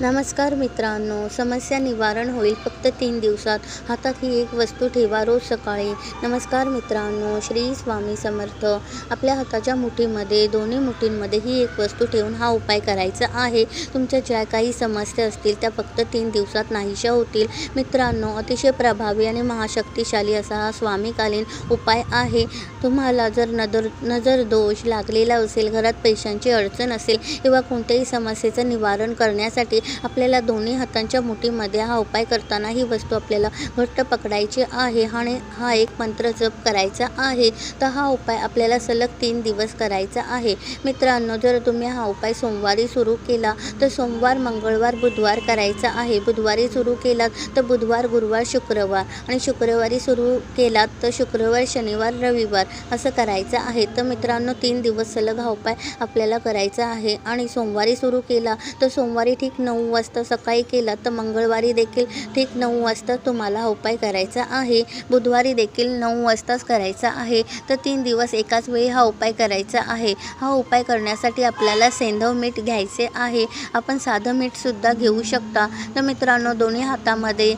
नमस्कार मित्रांनो समस्या निवारण होईल फक्त तीन दिवसात. हातात ही एक वस्तू ठेवा रोज सकाळी. नमस्कार मित्रांनो श्री स्वामी समर्थ. आपल्या हाताच्या मुठीमध्ये दोन्ही मुठींमध्ये ही एक वस्तू ठेवून हा उपाय करायचा आहे. तुमच्या ज्या काही समस्या असतील त्या फक्त तीन दिवसात नाहीशा होतील. मित्रांनो अतिशय प्रभावी आणि महाशक्तिशाली असा हा स्वामीकालीन उपाय आहे. तुम्हाला जर नजर नजर दोष लागलेला असेल घरात पैशांची अडचण असेल किंवा कोणत्याही समस्येचं निवारण करण्यासाठी आपल्याला दोन्ही हातांच्या मुठीमध्ये हा उपाय करताना ही वस्तू आपल्याला घट्ट पकडायची आहे. आणि हा एक मंत्र जप करायचा आहे. तर हा उपाय आपल्याला सलग तीन दिवस करायचा आहे. मित्रांनो जर तुम्ही हा उपाय सोमवारी सुरू केला तर सोमवार मंगळवार बुधवार करायचा आहे. बुधवारी सुरू केलात तर बुधवार गुरुवार शुक्रवार. आणि शुक्रवारी सुरू केलात तर शुक्रवार शनिवार रविवार असं करायचं आहे. तर मित्रांनो तीन दिवस सलग हा उपाय आपल्याला करायचा आहे. आणि सोमवारी सुरू केला तर सोमवारी ठीक नऊ वाजता सकाळी केला तर मंगळवारी देखील ठीक नऊ वाजता तुम्हाला हा उपाय करायचा आहे. बुधवारी देखील नऊ वाजताच करायचा आहे. तर तीन दिवस एकाच वेळी हा उपाय करायचा आहे. हा उपाय करण्यासाठी आपल्याला सेंधव मीठ घ्यायचे आहे. आपण साधं मीठसुद्धा घेऊ शकता. तर मित्रांनो दोन्ही हातामध्ये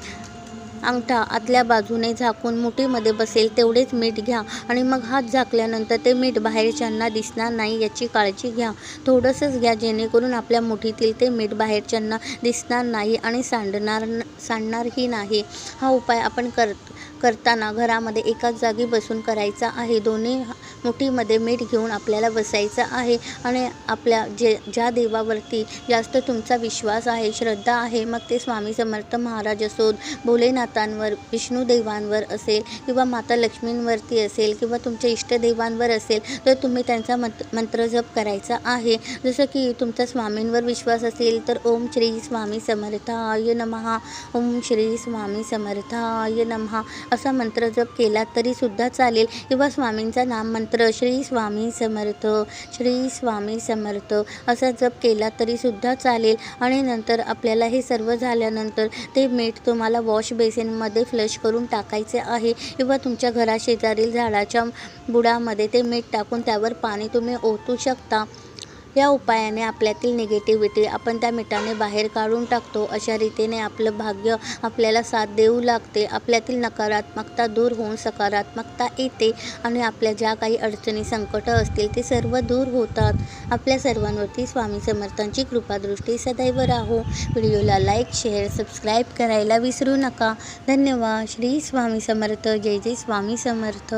अंगठा आतल्या बाजूने झाकून मुठीमध्ये बसेल तेवढेच मीठ घ्या आणि मग हात झाकल्यानंतर ते मीठ बाहेरच्यांना दिसणार नाही याची काळजी घ्या. थोडंसंच घ्या जेणेकरून आपल्या मुठीतील ते मीठ बाहेरच्यांना दिसणार नाही आणि सांडणार सांडणारही नाही. हा उपाय आपण कर करताना घरामध्ये एकाच जागी बसून करायचा आहे. दोन्ही मुठीमध्ये मीठ घेऊन आपल्याला बसायचं आहे आणि आपल्या जे ज्या देवावरती जास्त तुमचा विश्वास आहे श्रद्धा आहे मग ते स्वामी समर्थ महाराज असोत भोलेनाथांवर विष्णुदेवांवर असेल किंवा माता लक्ष्मींवरती असेल किंवा तुमच्या इष्टदेवांवर असेल तर तुम्ही त्यांचा मंत मंत्र जप करायचा आहे. जसं की तुमचा स्वामींवर विश्वास असेल तर ओम श्री स्वामी समर्थाय नमहा ओम श्री स्वामी समर्थाय नमहा असा मंत्र जप केला तरीसुद्धा चालेल. किंवा स्वामींचा नाम मंत्र श्री स्वामी समर्थ श्री स्वामी समर्थ असा जप केला तरीसुद्धा चालेल. आणि नंतर आपल्याला हे सर्व झाल्यानंतर ते मीठ तुम्हाला वॉश बेसिनमध्ये फ्लश करून टाकायचे आहे. किंवा तुमच्या घराशेजारील झाडाच्या बुडामध्ये ते मीठ टाकून त्यावर पाणी तुम्ही ओतू शकता. या उपायाने आपल्यातील निगेटिव्हिटी आपण त्या मिठाने बाहेर काढून टाकतो. अशा रीतीने आपलं भाग्य आपल्याला साथ देऊ लागते. आपल्यातील नकारात्मकता दूर होऊन सकारात्मकता येते आणि आपल्या ज्या काही अडचणी संकट असतील ते सर्व दूर होतात. आपल्या सर्वांवरती स्वामी समर्थांची कृपादृष्टी सदैव राहो. व्हिडिओला लाईक शेअर सबस्क्राईब करायला विसरू नका. धन्यवाद. श्री स्वामी समर्थ. जय जय स्वामी समर्थ.